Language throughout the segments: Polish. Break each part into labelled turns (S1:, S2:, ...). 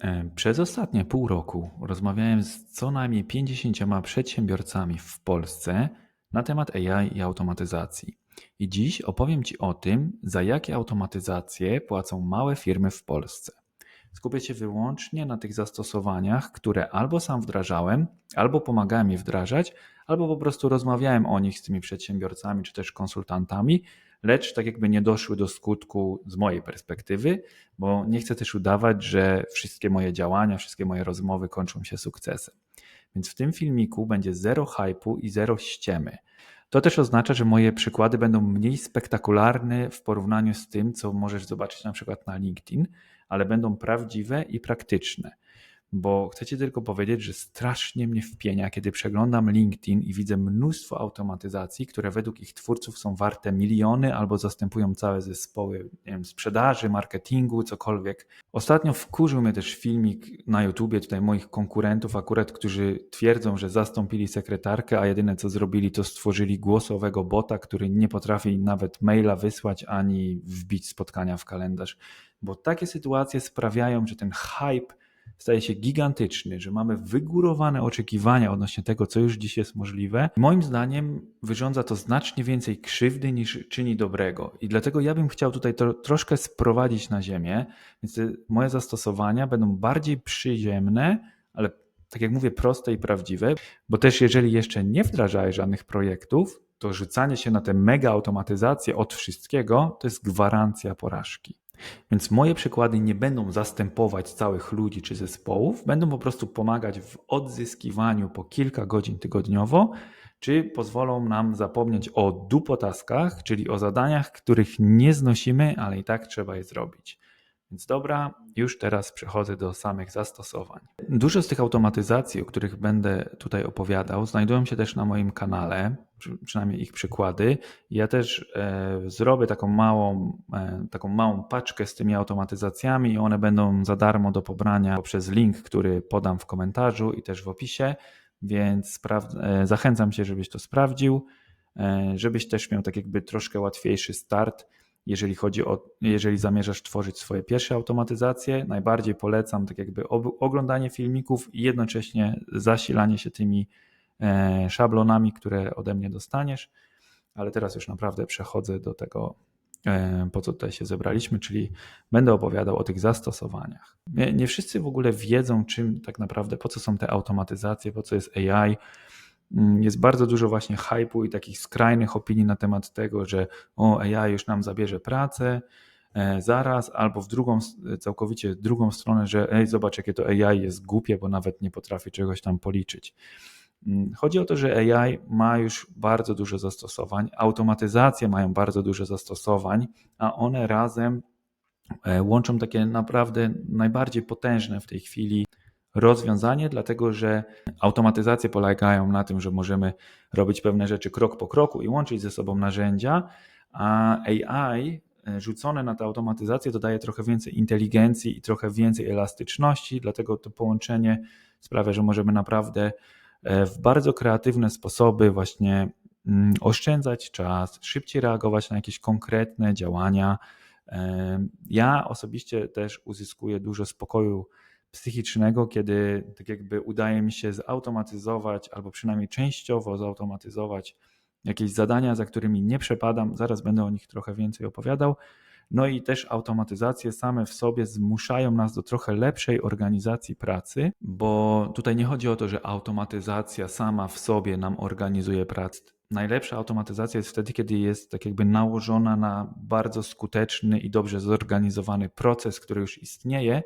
S1: E, Przez ostatnie pół roku rozmawiałem z co najmniej 50 przedsiębiorcami w Polsce na temat AI i automatyzacji. I dziś opowiem Ci o tym, za jakie automatyzacje płacą małe firmy w Polsce. Skupię się wyłącznie na tych zastosowaniach, które albo sam wdrażałem, albo pomagałem je wdrażać, albo po prostu rozmawiałem o nich z tymi przedsiębiorcami czy też konsultantami, lecz tak jakby nie doszły do skutku z mojej perspektywy, bo nie chcę też udawać, że wszystkie moje działania, wszystkie moje rozmowy kończą się sukcesem. Więc w tym filmiku będzie zero hypu i zero ściemy. To też oznacza, że moje przykłady będą mniej spektakularne w porównaniu z tym, co możesz zobaczyć na przykład na LinkedIn, ale będą prawdziwe i praktyczne. Bo chcę Ci tylko powiedzieć, że strasznie mnie wpienia, kiedy przeglądam LinkedIn i widzę mnóstwo automatyzacji, które według ich twórców są warte miliony albo zastępują całe zespoły wiem, sprzedaży, marketingu, cokolwiek. Ostatnio wkurzył mnie też filmik na YouTubie tutaj moich konkurentów, akurat, którzy twierdzą, że zastąpili sekretarkę, a jedyne co zrobili, to stworzyli głosowego bota, który nie potrafi nawet maila wysłać ani wbić spotkania w kalendarz. Bo takie sytuacje sprawiają, że ten hype staje się gigantyczny, że mamy wygórowane oczekiwania odnośnie tego, co już dziś jest możliwe. Moim zdaniem wyrządza to znacznie więcej krzywdy niż czyni dobrego. I dlatego ja bym chciał tutaj to troszkę sprowadzić na ziemię, więc te moje zastosowania będą bardziej przyziemne, ale tak jak mówię, proste i prawdziwe, bo też jeżeli jeszcze nie wdrażałeś żadnych projektów, to rzucanie się na tę mega automatyzację od wszystkiego to jest gwarancja porażki. Więc moje przykłady nie będą zastępować całych ludzi czy zespołów, będą po prostu pomagać w odzyskiwaniu po kilka godzin tygodniowo, czy pozwolą nam zapomnieć o dupotaskach, czyli o zadaniach, których nie znosimy, ale i tak trzeba je zrobić. Więc dobra, już teraz przechodzę do samych zastosowań. Dużo z tych automatyzacji, o których będę tutaj opowiadał, znajdują się też na moim kanale, przynajmniej ich przykłady. Ja też e, zrobię taką małą, e, taką małą paczkę z tymi automatyzacjami i one będą za darmo do pobrania poprzez link, który podam w komentarzu i też w opisie, więc e, zachęcam się, żebyś to sprawdził, żebyś też miał tak jakby troszkę łatwiejszy start jeżeli chodzi o, jeżeli zamierzasz tworzyć swoje pierwsze automatyzacje, najbardziej polecam tak jakby oglądanie filmików i jednocześnie zasilanie się tymi e, szablonami, które ode mnie dostaniesz. Ale teraz już naprawdę przechodzę do tego, e, po co tutaj się zebraliśmy, czyli będę opowiadał o tych zastosowaniach. Nie, nie wszyscy w ogóle wiedzą, czym tak naprawdę, po co są te automatyzacje, po co jest AI. Mm, jest bardzo dużo właśnie hypu i takich skrajnych opinii na temat tego, że o AI już nam zabierze pracę e, zaraz, albo w drugą, całkowicie drugą stronę, że ej, zobacz jakie to AI jest głupie, bo nawet nie potrafi czegoś tam policzyć. Mm, chodzi o to, że AI ma już bardzo dużo zastosowań, automatyzacje mają bardzo dużo zastosowań, a one razem e, łączą takie naprawdę najbardziej potężne w tej chwili rozwiązanie, dlatego że automatyzacje polegają na tym, że możemy robić pewne rzeczy krok po kroku i łączyć ze sobą narzędzia, a AI e, rzucone na tę automatyzację dodaje trochę więcej inteligencji i trochę więcej elastyczności, dlatego to połączenie sprawia, że możemy naprawdę e, w bardzo kreatywne sposoby właśnie mm, oszczędzać czas, szybciej reagować na jakieś konkretne działania. E, ja osobiście też uzyskuję dużo spokoju psychicznego, kiedy tak jakby udaje mi się zautomatyzować, albo przynajmniej częściowo zautomatyzować jakieś zadania, za którymi nie przepadam. Zaraz będę o nich trochę więcej opowiadał. No i też automatyzacje same w sobie zmuszają nas do trochę lepszej organizacji pracy, bo tutaj nie chodzi o to, że automatyzacja sama w sobie nam organizuje pracę. Najlepsza automatyzacja jest wtedy, kiedy jest tak jakby nałożona na bardzo skuteczny i dobrze zorganizowany proces, który już istnieje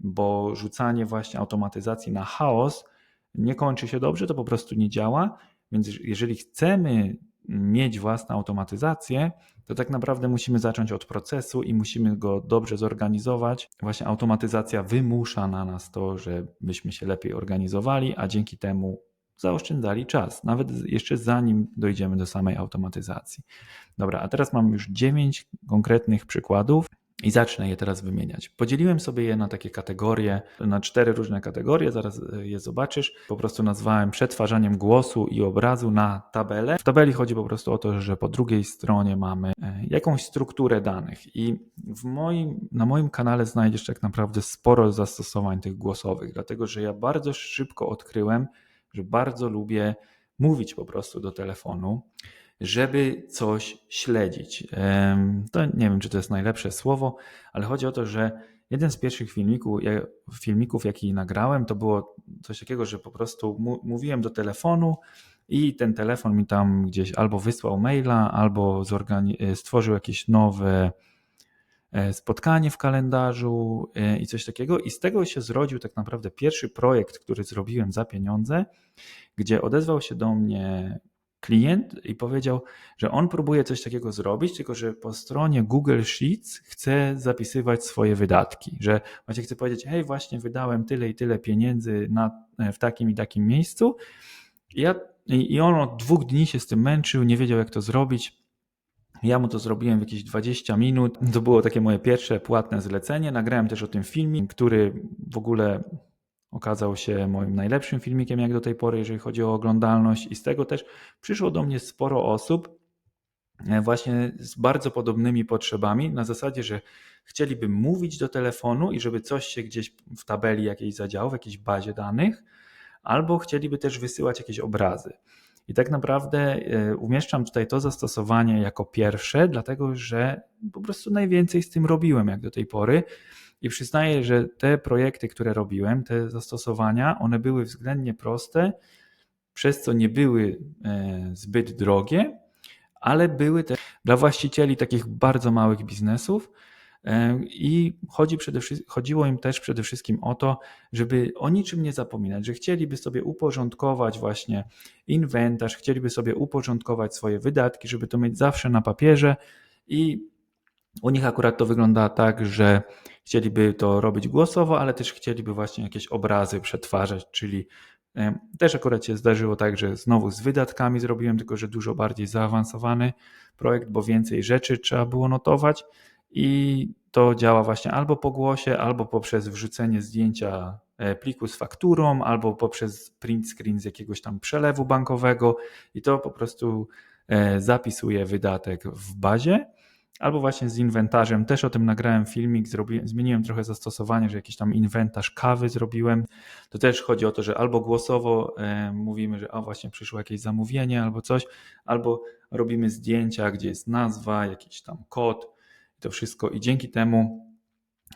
S1: bo rzucanie właśnie automatyzacji na chaos nie kończy się dobrze, to po prostu nie działa. Więc jeżeli chcemy mieć własną automatyzację, to tak naprawdę musimy zacząć od procesu i musimy go dobrze zorganizować. Właśnie automatyzacja wymusza na nas to, żebyśmy się lepiej organizowali, a dzięki temu zaoszczędzali czas, nawet jeszcze zanim dojdziemy do samej automatyzacji. Dobra, a teraz mam już 9 konkretnych przykładów I zacznę je teraz wymieniać. Podzieliłem sobie je na takie kategorie, na cztery różne kategorie, zaraz je zobaczysz. Po prostu nazwałem przetwarzaniem głosu i obrazu na tabelę. W tabeli chodzi po prostu o to, że po drugiej stronie mamy e, jakąś strukturę danych i w moim, na moim kanale znajdziesz tak naprawdę sporo zastosowań tych głosowych, dlatego że ja bardzo szybko odkryłem, że bardzo lubię mówić po prostu do telefonu żeby coś śledzić. To nie wiem, czy to jest najlepsze słowo, ale chodzi o to, że jeden z pierwszych filmików, filmików jaki nagrałem, to było coś takiego, że po prostu mówiłem do telefonu i ten telefon mi tam gdzieś albo wysłał maila, albo stworzył jakieś nowe e, spotkanie w kalendarzu e, i coś takiego. I z tego się zrodził tak naprawdę pierwszy projekt, który zrobiłem za pieniądze, gdzie odezwał się do mnie klient i powiedział, że on próbuje coś takiego zrobić, tylko że po stronie Google Sheets chce zapisywać swoje wydatki, że właśnie chce powiedzieć, hej, właśnie wydałem tyle i tyle pieniędzy na, w takim i takim miejscu. I, ja, I on od dwóch dni się z tym męczył, nie wiedział jak to zrobić. Ja mu to zrobiłem w jakieś 20 minut. To było takie moje pierwsze płatne zlecenie. Nagrałem też o tym filmie, który w ogóle okazał się moim najlepszym filmikiem jak do tej pory, jeżeli chodzi o oglądalność, i z tego też przyszło do mnie sporo osób, e, właśnie z bardzo podobnymi potrzebami, na zasadzie, że chcieliby mówić do telefonu i żeby coś się gdzieś w tabeli jakiejś zadziało, w jakiejś bazie danych, albo chcieliby też wysyłać jakieś obrazy. I tak naprawdę e, umieszczam tutaj to zastosowanie jako pierwsze, dlatego że po prostu najwięcej z tym robiłem jak do tej pory. I przyznaję, że te projekty, które robiłem, te zastosowania, one były względnie proste, przez co nie były e, zbyt drogie, ale były też dla właścicieli takich bardzo małych biznesów. E, I chodzi przede chodziło im też przede wszystkim o to, żeby o niczym nie zapominać, że chcieliby sobie uporządkować właśnie inwentarz, chcieliby sobie uporządkować swoje wydatki, żeby to mieć zawsze na papierze i u nich akurat to wygląda tak, że chcieliby to robić głosowo, ale też chcieliby właśnie jakieś obrazy przetwarzać, czyli też akurat się zdarzyło tak, że znowu z wydatkami zrobiłem, tylko że dużo bardziej zaawansowany projekt, bo więcej rzeczy trzeba było notować i to działa właśnie albo po głosie, albo poprzez wrzucenie zdjęcia e, pliku z fakturą, albo poprzez print screen z jakiegoś tam przelewu bankowego i to po prostu e, zapisuje wydatek w bazie albo właśnie z inwentarzem. Też o tym nagrałem filmik, zrobiłem, zmieniłem trochę zastosowanie, że jakiś tam inwentarz kawy zrobiłem. To też chodzi o to, że albo głosowo e, mówimy, że o właśnie przyszło jakieś zamówienie albo coś, albo robimy zdjęcia, gdzie jest nazwa, jakiś tam kod i to wszystko i dzięki temu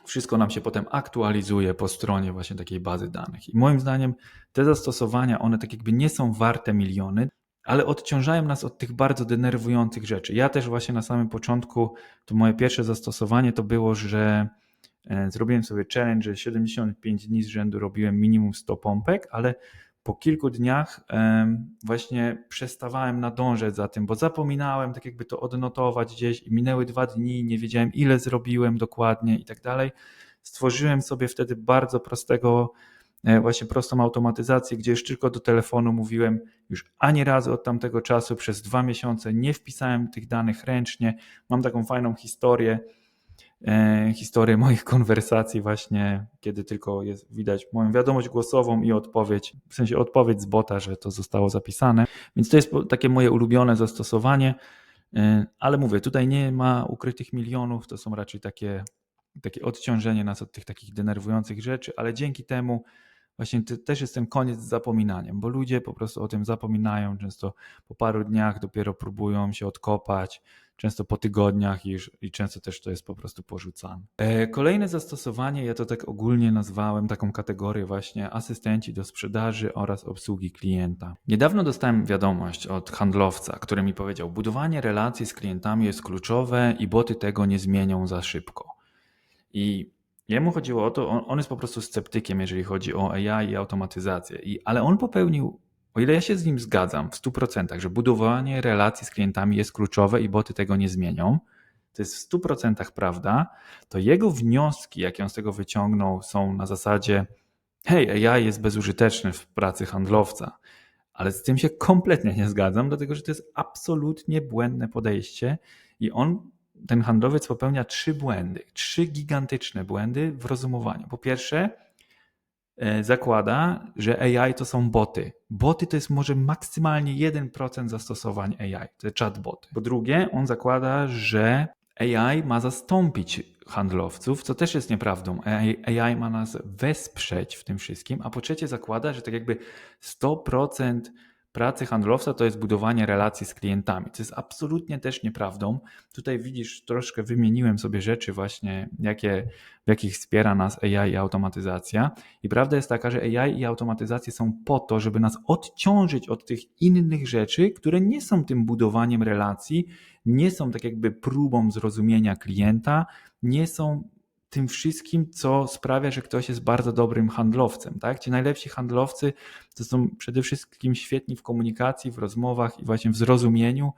S1: wszystko nam się potem aktualizuje po stronie właśnie takiej bazy danych. I moim zdaniem te zastosowania, one tak jakby nie są warte miliony, ale odciążają nas od tych bardzo denerwujących rzeczy. Ja też właśnie na samym początku, to moje pierwsze zastosowanie to było, że e, zrobiłem sobie challenge, że 75 dni z rzędu robiłem minimum 100 pompek, ale po kilku dniach właśnie przestawałem nadążać za tym, bo zapominałem tak jakby to odnotować gdzieś i minęły dwa dni, nie wiedziałem ile zrobiłem dokładnie i tak dalej. Stworzyłem sobie wtedy bardzo prostego właśnie prostą automatyzację, gdzie już tylko do telefonu mówiłem już ani razu od tamtego czasu, przez dwa miesiące nie wpisałem tych danych ręcznie. Mam taką fajną historię, e, historię moich konwersacji właśnie, kiedy tylko jest widać moją wiadomość głosową i odpowiedź, w sensie odpowiedź z bota, że to zostało zapisane. Więc to jest takie moje ulubione zastosowanie, e, ale mówię, tutaj nie ma ukrytych milionów, to są raczej takie, takie odciążenie nas od tych takich denerwujących rzeczy, ale dzięki temu właśnie też jest ten koniec z zapominaniem, bo ludzie po prostu o tym zapominają, często po paru dniach dopiero próbują się odkopać, często po tygodniach i, i często też to jest po prostu porzucane. E, kolejne zastosowanie, ja to tak ogólnie nazwałem taką kategorię właśnie asystenci do sprzedaży oraz obsługi klienta. Niedawno dostałem wiadomość od handlowca, który mi powiedział, budowanie relacji z klientami jest kluczowe i boty tego nie zmienią za szybko. I Jemu chodziło o to, on, on jest po prostu sceptykiem, jeżeli chodzi o AI i automatyzację. I, ale on popełnił, o ile ja się z nim zgadzam w 100%, że budowanie relacji z klientami jest kluczowe i boty tego nie zmienią, to jest w 100% prawda, to jego wnioski, jakie on z tego wyciągnął, są na zasadzie: hej, AI jest bezużyteczny w pracy handlowca. Ale z tym się kompletnie nie zgadzam, dlatego że to jest absolutnie błędne podejście i on ten handlowiec popełnia trzy błędy, trzy gigantyczne błędy w rozumowaniu. Po pierwsze, e, zakłada, że AI to są boty. Boty to jest może maksymalnie 1% zastosowań AI, te chatboty. Po drugie, on zakłada, że AI ma zastąpić handlowców, co też jest nieprawdą. AI, AI ma nas wesprzeć w tym wszystkim, a po trzecie zakłada, że tak jakby 100% pracy handlowca to jest budowanie relacji z klientami. To jest absolutnie też nieprawdą. Tutaj widzisz, troszkę wymieniłem sobie rzeczy właśnie, jakie, w jakich wspiera nas AI i automatyzacja. I prawda jest taka, że AI i automatyzacja są po to, żeby nas odciążyć od tych innych rzeczy, które nie są tym budowaniem relacji, nie są tak jakby próbą zrozumienia klienta, nie są tym wszystkim, co sprawia, że ktoś jest bardzo dobrym handlowcem. Tak? Ci najlepsi handlowcy to są przede wszystkim świetni w komunikacji, w rozmowach i właśnie w zrozumieniu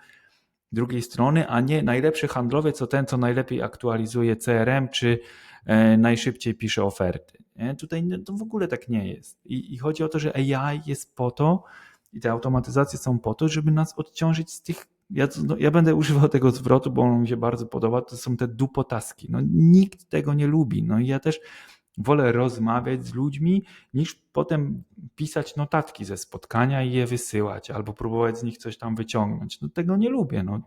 S1: drugiej strony, a nie najlepszy handlowiec to ten, co najlepiej aktualizuje CRM, czy e, najszybciej pisze oferty. Nie? Tutaj to w ogóle tak nie jest. I, I chodzi o to, że AI jest po to, i te automatyzacje są po to, żeby nas odciążyć z tych ja, no, ja będę używał tego zwrotu, bo on mi się bardzo podoba, to są te dupotaski. No, nikt tego nie lubi. No i ja też wolę rozmawiać z ludźmi, niż potem pisać notatki ze spotkania i je wysyłać, albo próbować z nich coś tam wyciągnąć. No, tego nie lubię. No.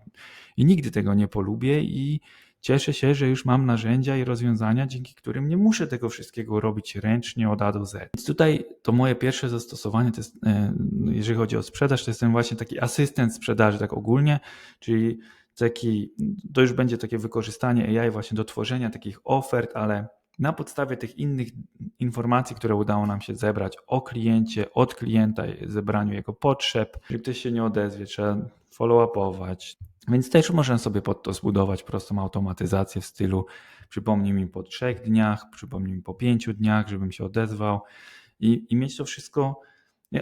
S1: I nigdy tego nie polubię i Cieszę się, że już mam narzędzia i rozwiązania, dzięki którym nie muszę tego wszystkiego robić ręcznie od A do Z. Więc tutaj to moje pierwsze zastosowanie, to jest, e, jeżeli chodzi o sprzedaż, to jest ten właśnie taki asystent sprzedaży, tak ogólnie, czyli taki, to już będzie takie wykorzystanie AI właśnie do tworzenia takich ofert, ale na podstawie tych innych informacji, które udało nam się zebrać o kliencie, od klienta, zebraniu jego potrzeb. Jeżeli ktoś się nie odezwie, trzeba follow-upować. Więc też można sobie pod to zbudować prostą automatyzację w stylu przypomnij mi po trzech dniach, przypomnij mi po pięciu dniach, żebym się odezwał i, i mieć to wszystko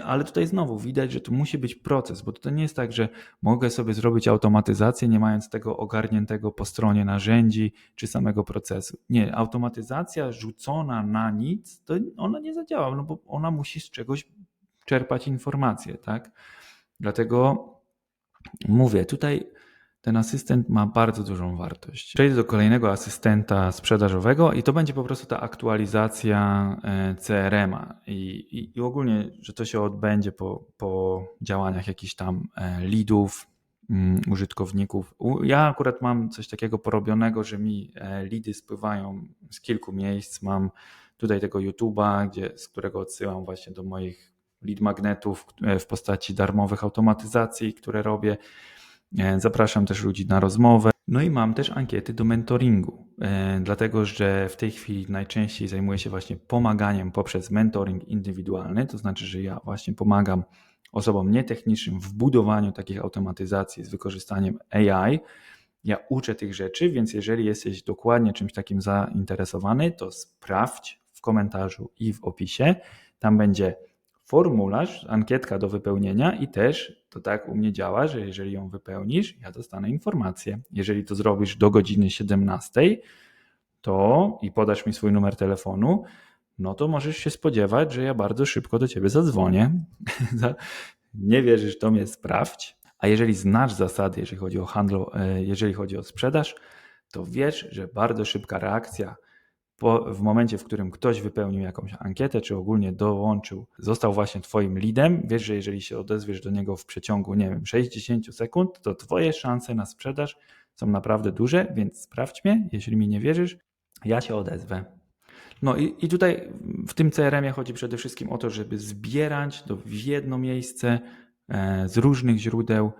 S1: ale tutaj znowu widać, że to musi być proces, bo to nie jest tak, że mogę sobie zrobić automatyzację, nie mając tego ogarniętego po stronie narzędzi czy samego procesu. Nie, automatyzacja rzucona na nic, to ona nie zadziała, no bo ona musi z czegoś czerpać informacje, tak? Dlatego mówię, tutaj ten asystent ma bardzo dużą wartość. Przejdę do kolejnego asystenta sprzedażowego i to będzie po prostu ta aktualizacja e, CRM-a I, i, i ogólnie, że to się odbędzie po, po działaniach jakichś tam e, leadów, mm, użytkowników. Ja akurat mam coś takiego porobionego, że mi e, lidy spływają z kilku miejsc. Mam tutaj tego YouTube'a, gdzie, z którego odsyłam właśnie do moich lead magnetów w postaci darmowych automatyzacji, które robię. E, zapraszam też ludzi na rozmowę. No i mam też ankiety do mentoringu, e, dlatego że w tej chwili najczęściej zajmuję się właśnie pomaganiem poprzez mentoring indywidualny, to znaczy, że ja właśnie pomagam osobom nietechnicznym w budowaniu takich automatyzacji z wykorzystaniem AI. Ja uczę tych rzeczy, więc jeżeli jesteś dokładnie czymś takim zainteresowany, to sprawdź w komentarzu i w opisie. Tam będzie formularz, ankietka do wypełnienia i też to tak u mnie działa, że jeżeli ją wypełnisz, ja dostanę informację. Jeżeli to zrobisz do godziny 17, to i podasz mi swój numer telefonu, no to możesz się spodziewać, że ja bardzo szybko do ciebie zadzwonię. Nie wierzysz, to mnie sprawdź. A jeżeli znasz zasady, jeżeli chodzi o handlu, e, jeżeli chodzi o sprzedaż, to wiesz, że bardzo szybka reakcja po, w momencie, w którym ktoś wypełnił jakąś ankietę, czy ogólnie dołączył, został właśnie Twoim leadem, wiesz, że jeżeli się odezwiesz do niego w przeciągu, nie wiem, 60 sekund, to Twoje szanse na sprzedaż są naprawdę duże, więc sprawdź mnie, jeśli mi nie wierzysz, ja się odezwę. No i, i tutaj w tym CRM-ie chodzi przede wszystkim o to, żeby zbierać do, w jedno miejsce e, z różnych źródeł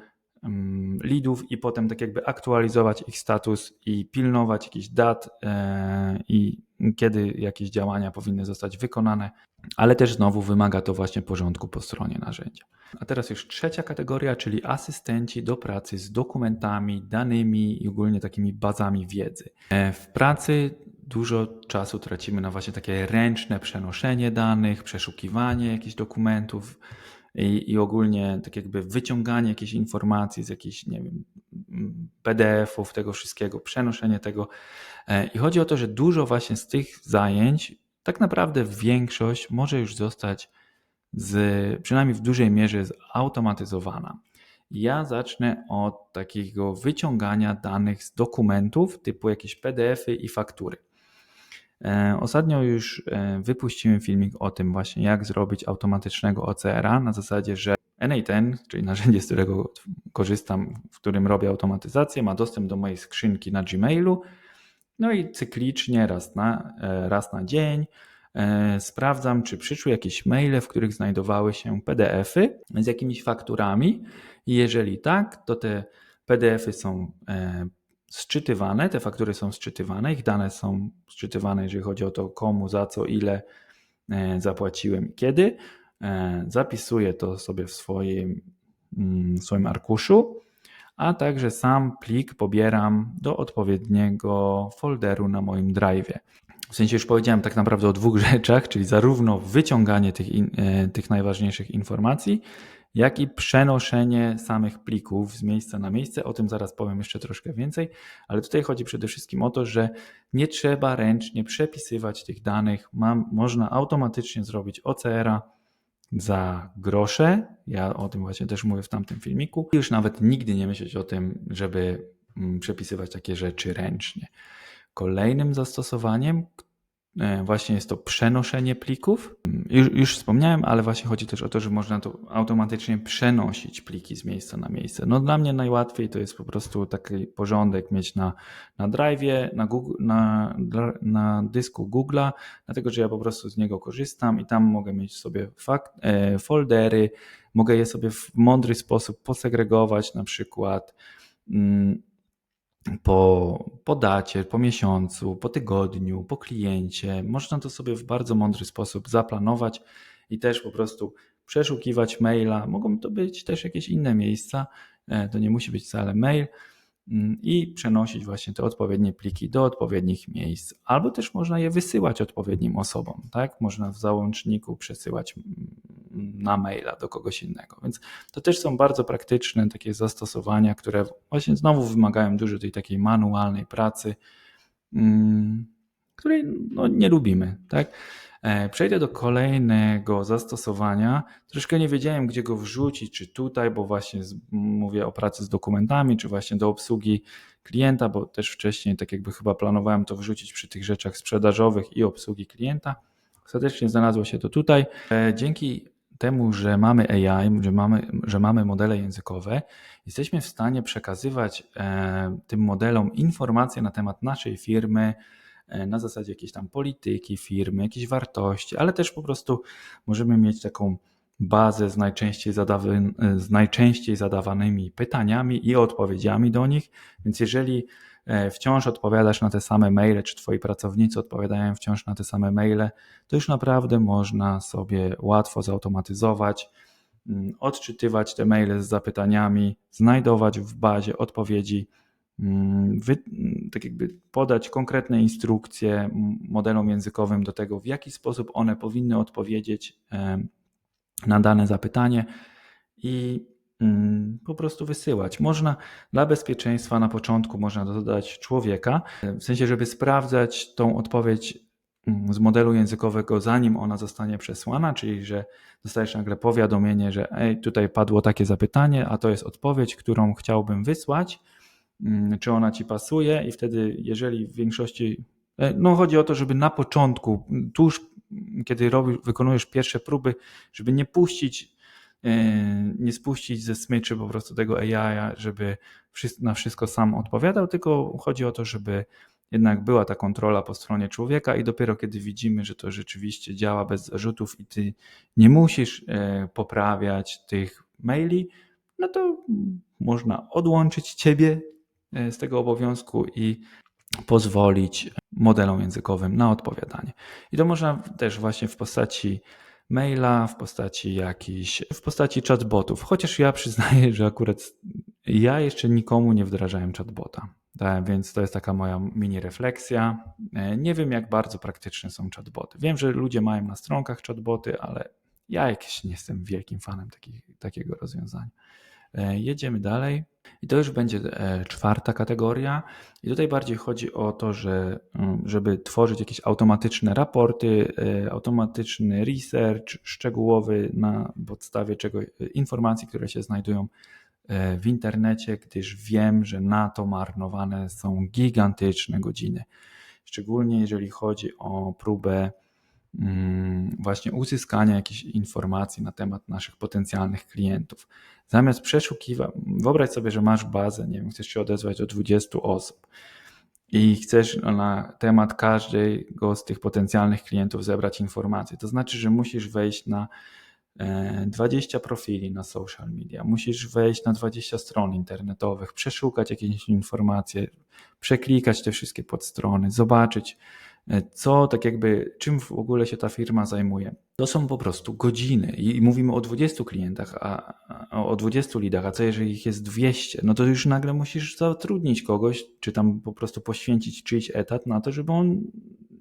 S1: leadów i potem tak jakby aktualizować ich status i pilnować jakichś dat e, i kiedy jakieś działania powinny zostać wykonane, ale też znowu wymaga to właśnie porządku po stronie narzędzia. A teraz już trzecia kategoria, czyli asystenci do pracy z dokumentami, danymi i ogólnie takimi bazami wiedzy. E, w pracy dużo czasu tracimy na właśnie takie ręczne przenoszenie danych, przeszukiwanie jakichś dokumentów i, i ogólnie tak jakby wyciąganie jakiejś informacji z jakichś, nie wiem, PDF-ów, tego wszystkiego, przenoszenie tego. E, I chodzi o to, że dużo właśnie z tych zajęć, tak naprawdę większość może już zostać z, przynajmniej w dużej mierze zautomatyzowana. Ja zacznę od takiego wyciągania danych z dokumentów typu jakieś PDF-y i faktury. E, ostatnio już e, wypuściłem filmik o tym właśnie, jak zrobić automatycznego OCR-a na zasadzie, że NA10, czyli narzędzie, z którego korzystam, w którym robię automatyzację, ma dostęp do mojej skrzynki na Gmailu. No i cyklicznie, raz na, e, raz na dzień, sprawdzam, czy przyszły jakieś maile, w których znajdowały się PDFy z jakimiś fakturami. Jeżeli tak, to te PDFy są sczytywane, te faktury są sczytywane, ich dane są sczytywane, jeżeli chodzi o to, komu, za co, ile e, zapłaciłem, kiedy. E, zapisuję to sobie w swoim, mm, w swoim arkuszu, a także sam plik pobieram do odpowiedniego folderu na moim drive. W sensie już powiedziałem tak naprawdę o dwóch rzeczach, czyli zarówno wyciąganie tych, e, tych najważniejszych informacji, jak i przenoszenie samych plików z miejsca na miejsce. O tym zaraz powiem jeszcze troszkę więcej, ale tutaj chodzi przede wszystkim o to, że nie trzeba ręcznie przepisywać tych danych. Mam, można automatycznie zrobić OCR-a za grosze. Ja o tym właśnie też mówię w tamtym filmiku. Już nawet nigdy nie myśleć o tym, żeby mm, przepisywać takie rzeczy ręcznie. Kolejnym zastosowaniem, właśnie jest to przenoszenie plików. Już, już, wspomniałem, ale właśnie chodzi też o to, że można to automatycznie przenosić pliki z miejsca na miejsce. No dla mnie najłatwiej to jest po prostu taki porządek mieć na, na drive'ie, na, Google, na, na dysku Google'a, dlatego że ja po prostu z niego korzystam i tam mogę mieć sobie fakt, e, foldery, mogę je sobie w mądry sposób posegregować, na przykład mm, po, po dacie, po miesiącu, po tygodniu, po kliencie. Można to sobie w bardzo mądry sposób zaplanować i też po prostu przeszukiwać maila. Mogą to być też jakieś inne miejsca, e, to nie musi być wcale mail, Mm, i przenosić właśnie te odpowiednie pliki do odpowiednich miejsc, albo też można je wysyłać odpowiednim osobom, tak? Można w załączniku przesyłać mm, na maila do kogoś innego. Więc to też są bardzo praktyczne takie zastosowania, które właśnie znowu wymagają dużo tej takiej manualnej pracy, mm, której no, nie lubimy, tak? E, przejdę do kolejnego zastosowania. Troszkę nie wiedziałem, gdzie go wrzucić, czy tutaj, bo właśnie mówię o pracy z dokumentami, czy właśnie do obsługi klienta, bo też wcześniej, tak jakby chyba planowałem to wrzucić przy tych rzeczach sprzedażowych i obsługi klienta. Ostatecznie znalazło się to tutaj. E, dzięki temu, że mamy AI, że mamy, że mamy modele językowe, jesteśmy w stanie przekazywać e, tym modelom informacje na temat naszej firmy, E, na zasadzie jakiejś tam polityki firmy, jakiejś wartości, ale też po prostu możemy mieć taką bazę z najczęściej, zadawy, z najczęściej zadawanymi pytaniami i odpowiedziami do nich. Więc jeżeli wciąż odpowiadasz na te same maile, czy twoi pracownicy odpowiadają wciąż na te same maile, to już naprawdę można sobie łatwo zautomatyzować, mm, odczytywać te maile z zapytaniami, znajdować w bazie odpowiedzi Mm, wy, tak jakby podać konkretne instrukcje modelom językowym do tego, w jaki sposób one powinny odpowiedzieć na dane zapytanie. I mm, po prostu wysyłać. Można dla bezpieczeństwa na początku można dodać człowieka, w sensie, żeby sprawdzać tą odpowiedź mm, z modelu językowego, zanim ona zostanie przesłana, czyli że dostajesz nagle powiadomienie, że ej, tutaj padło takie zapytanie, a to jest odpowiedź, którą chciałbym wysłać Mm, czy ona ci pasuje i wtedy, jeżeli w większości, e, no chodzi o to, żeby na początku, tuż kiedy robisz, wykonujesz pierwsze próby, żeby nie puścić, nie spuścić ze smyczy po prostu tego AI, żeby na wszystko sam odpowiadał, tylko chodzi o to, żeby jednak była ta kontrola po stronie człowieka i dopiero kiedy widzimy, że to rzeczywiście działa bez zarzutów i ty nie musisz e, poprawiać tych maili, no to można odłączyć ciebie E, z tego obowiązku i pozwolić modelom językowym na odpowiadanie. I to można też właśnie w postaci maila, w postaci jakichś, w postaci chatbotów. Chociaż ja przyznaję, że akurat ja jeszcze nikomu nie wdrażałem chatbota. Tak, więc to jest taka moja mini refleksja. E, nie wiem, jak bardzo praktyczne są chatboty. Wiem, że ludzie mają na stronkach chatboty, ale ja jakiś nie jestem wielkim fanem takiego rozwiązania. E, jedziemy dalej. I to już będzie e, czwarta kategoria. I tutaj bardziej chodzi o to, że mm, żeby tworzyć jakieś automatyczne raporty, e, automatyczny research szczegółowy na podstawie czego informacji, które się znajdują w internecie, gdyż wiem, że na to marnowane są gigantyczne godziny. Szczególnie jeżeli chodzi o próbę mm, właśnie uzyskania jakichś informacji na temat naszych potencjalnych klientów. Zamiast przeszukiwać, wyobraź sobie, że masz bazę, nie wiem, chcesz się odezwać do 20 osób i chcesz na temat każdego z tych potencjalnych klientów zebrać informacje. To znaczy, że musisz wejść na 20 e, profili na social media, musisz wejść na 20 stron internetowych, przeszukać jakieś informacje, przeklikać te wszystkie podstrony, zobaczyć, co tak jakby, czym w ogóle się ta firma zajmuje. To są po prostu godziny i mówimy o 20 klientach, a, a o 20 lidach, a co jeżeli ich jest 200, no to już nagle musisz zatrudnić kogoś, czy tam po prostu poświęcić czyjś etat na to, żeby on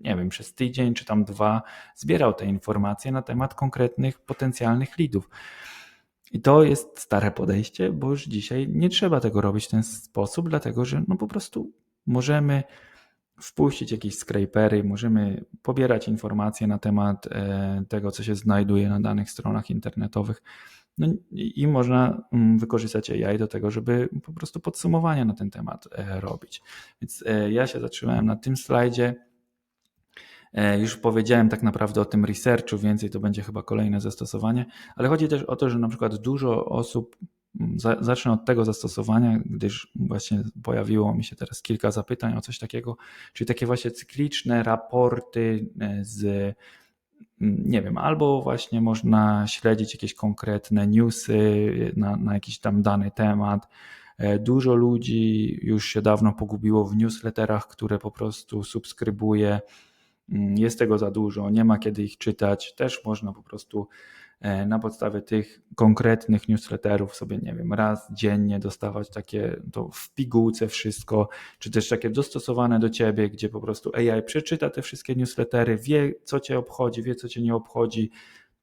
S1: nie wiem, przez tydzień czy tam dwa zbierał te informacje na temat konkretnych potencjalnych lidów. I to jest stare podejście, bo już dzisiaj nie trzeba tego robić w ten sposób, dlatego że no po prostu możemy wpuścić jakieś scrapery, możemy pobierać informacje na temat e, tego, co się znajduje na danych stronach internetowych. No i można mm, wykorzystać AI do tego, żeby po prostu podsumowania na ten temat e, robić. Więc e, ja się zatrzymałem na tym slajdzie. Już powiedziałem tak naprawdę o tym researchu, więcej to będzie chyba kolejne zastosowanie, ale chodzi też o to, że na przykład dużo osób, zacznę od tego zastosowania, gdyż właśnie pojawiło mi się teraz kilka zapytań o coś takiego, czyli takie właśnie cykliczne raporty e, z mm, nie wiem, albo właśnie można śledzić jakieś konkretne newsy na, na jakiś tam dany temat. E, dużo ludzi już się dawno pogubiło w newsletterach, które po prostu subskrybuje Mm, jest tego za dużo, nie ma kiedy ich czytać. Też można po prostu na podstawie tych konkretnych newsletterów sobie, nie wiem, raz dziennie dostawać takie to w pigułce wszystko, czy też takie dostosowane do ciebie, gdzie po prostu AI przeczyta te wszystkie newslettery, wie co cię obchodzi, wie co cię nie obchodzi,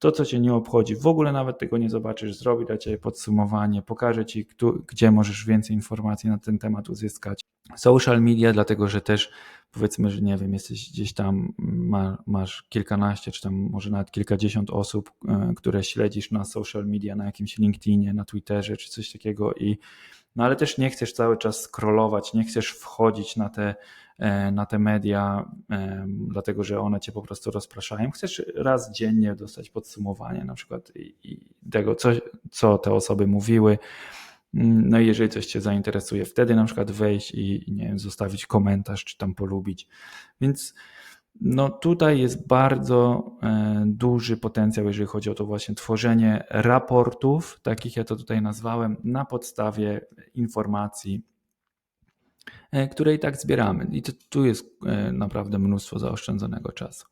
S1: to, co cię nie obchodzi, w ogóle nawet tego nie zobaczysz, zrobi dla ciebie podsumowanie, pokaże ci, gdzie możesz więcej informacji na ten temat uzyskać. Social media, dlatego że też powiedzmy, że nie wiem, jesteś gdzieś tam, ma, masz kilkanaście, czy tam może nawet kilkadziesiąt osób, e, które śledzisz na social media, na jakimś LinkedInie, na Twitterze, czy coś takiego i no ale też nie chcesz cały czas scrollować, nie chcesz wchodzić na te, na te media, e, dlatego że one cię po prostu rozpraszają. Chcesz raz dziennie dostać podsumowanie na przykład tego, co, co te osoby mówiły, no i jeżeli coś Cię zainteresuje, wtedy na przykład wejść i nie wiem, zostawić komentarz, czy tam polubić. Więc no tutaj jest bardzo e, duży potencjał, jeżeli chodzi o to właśnie tworzenie raportów, takich ja to tutaj nazwałem, na podstawie informacji, e, które i tak zbieramy. I to, tu jest e, naprawdę mnóstwo zaoszczędzonego czasu.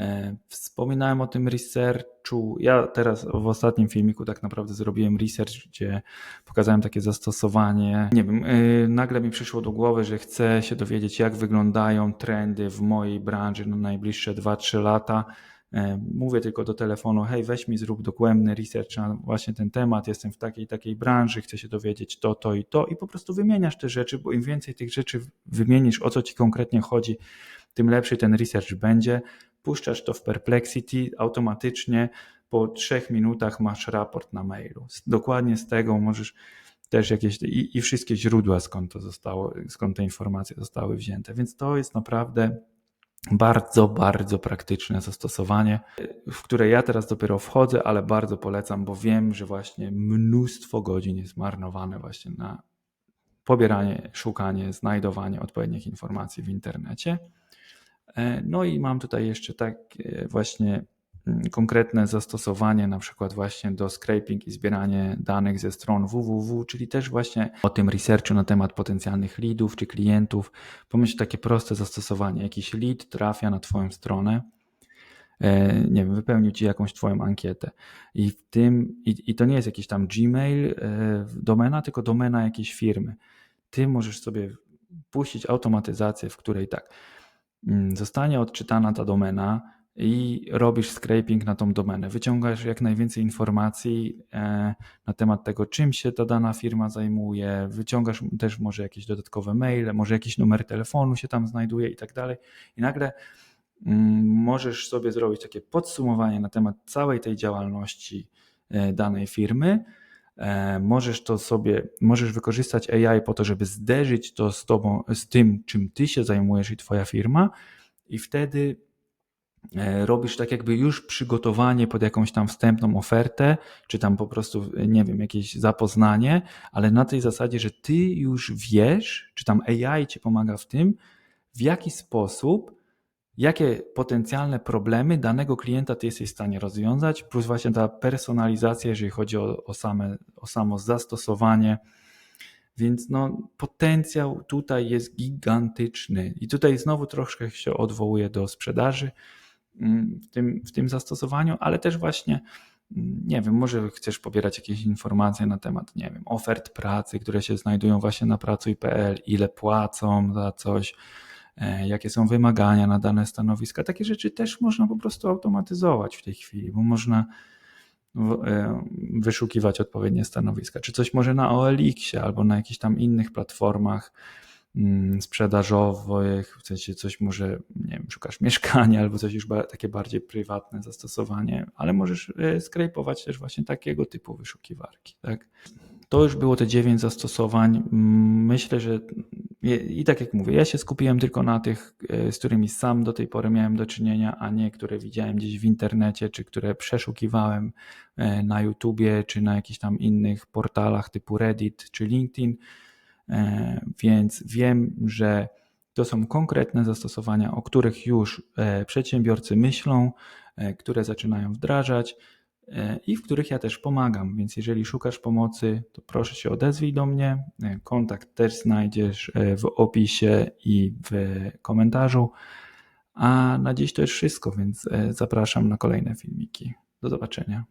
S1: E, wspominałem o tym researchu. Ja teraz w ostatnim filmiku tak naprawdę zrobiłem research, gdzie pokazałem takie zastosowanie. Nie wiem, e, nagle mi przyszło do głowy, że chcę się dowiedzieć, jak wyglądają trendy w mojej branży na najbliższe 2-3 lata. E, mówię tylko do telefonu, hej, weź mi, zrób dogłębny research na właśnie ten temat, jestem w takiej takiej branży, chcę się dowiedzieć to, to i to i po prostu wymieniasz te rzeczy, bo im więcej tych rzeczy wymienisz, o co ci konkretnie chodzi, tym lepszy ten research będzie puszczasz to w Perplexity, automatycznie po trzech minutach masz raport na mailu. Dokładnie z tego możesz też jakieś i, i wszystkie źródła, skąd to zostało, skąd te informacje zostały wzięte. Więc to jest naprawdę bardzo, bardzo praktyczne zastosowanie, w które ja teraz dopiero wchodzę, ale bardzo polecam, bo wiem, że właśnie mnóstwo godzin jest marnowane właśnie na pobieranie, szukanie, znajdowanie odpowiednich informacji w internecie. E, no i mam tutaj jeszcze tak właśnie mm, konkretne zastosowanie, na przykład właśnie do scraping i zbieranie danych ze stron www, czyli też właśnie o tym researchu na temat potencjalnych leadów czy klientów. Pomyśl takie proste zastosowanie. Jakiś lead trafia na Twoją stronę, e, nie wiem, wypełnił Ci jakąś Twoją ankietę i w tym, i, i to nie jest jakiś tam Gmail e, domena, tylko domena jakiejś firmy. Ty możesz sobie puścić automatyzację, w której tak, Mm, zostanie odczytana ta domena i robisz scraping na tą domenę. Wyciągasz jak najwięcej informacji e, na temat tego, czym się ta dana firma zajmuje, wyciągasz też może jakieś dodatkowe maile, może jakiś numer telefonu się tam znajduje i tak dalej. I nagle mm, możesz sobie zrobić takie podsumowanie na temat całej tej działalności e, danej firmy E, możesz to sobie, możesz wykorzystać AI po to, żeby zderzyć to z tobą, z tym, czym ty się zajmujesz i twoja firma i wtedy robisz tak jakby już przygotowanie pod jakąś tam wstępną ofertę, czy tam po prostu, nie wiem, jakieś zapoznanie, ale na tej zasadzie, że ty już wiesz, czy tam AI ci pomaga w tym, w jaki sposób jakie potencjalne problemy danego klienta ty jesteś w stanie rozwiązać, plus właśnie ta personalizacja, jeżeli chodzi o, o, same, o samo zastosowanie. Więc no, potencjał tutaj jest gigantyczny. I tutaj znowu troszkę się odwołuję do sprzedaży w tym, w tym zastosowaniu, ale też właśnie, mm, nie wiem, może chcesz pobierać jakieś informacje na temat, nie wiem, ofert pracy, które się znajdują właśnie na pracuj.pl, ile płacą za coś, E, jakie są wymagania na dane stanowiska. Takie rzeczy też można po prostu automatyzować w tej chwili, bo można e, wyszukiwać odpowiednie stanowiska. Czy coś może na OLX-ie albo na jakichś tam innych platformach mm, sprzedażowych, w sensie coś może, nie wiem, szukasz mieszkania albo coś już takie bardziej prywatne zastosowanie, ale możesz e, skrepować też właśnie takiego typu wyszukiwarki, tak? To już było te dziewięć zastosowań. Myślę, że i tak jak mówię, ja się skupiłem tylko na tych, e, z którymi sam do tej pory miałem do czynienia, a nie które widziałem gdzieś w internecie, czy które przeszukiwałem e, na YouTubie, czy na jakichś tam innych portalach typu Reddit czy LinkedIn. E, więc wiem, że to są konkretne zastosowania, o których już przedsiębiorcy myślą, które zaczynają wdrażać E, i w których ja też pomagam. Więc jeżeli szukasz pomocy, to proszę się odezwij do mnie. E, kontakt też znajdziesz e, w opisie i w komentarzu. A na dziś to już wszystko, więc zapraszam na kolejne filmiki. Do zobaczenia.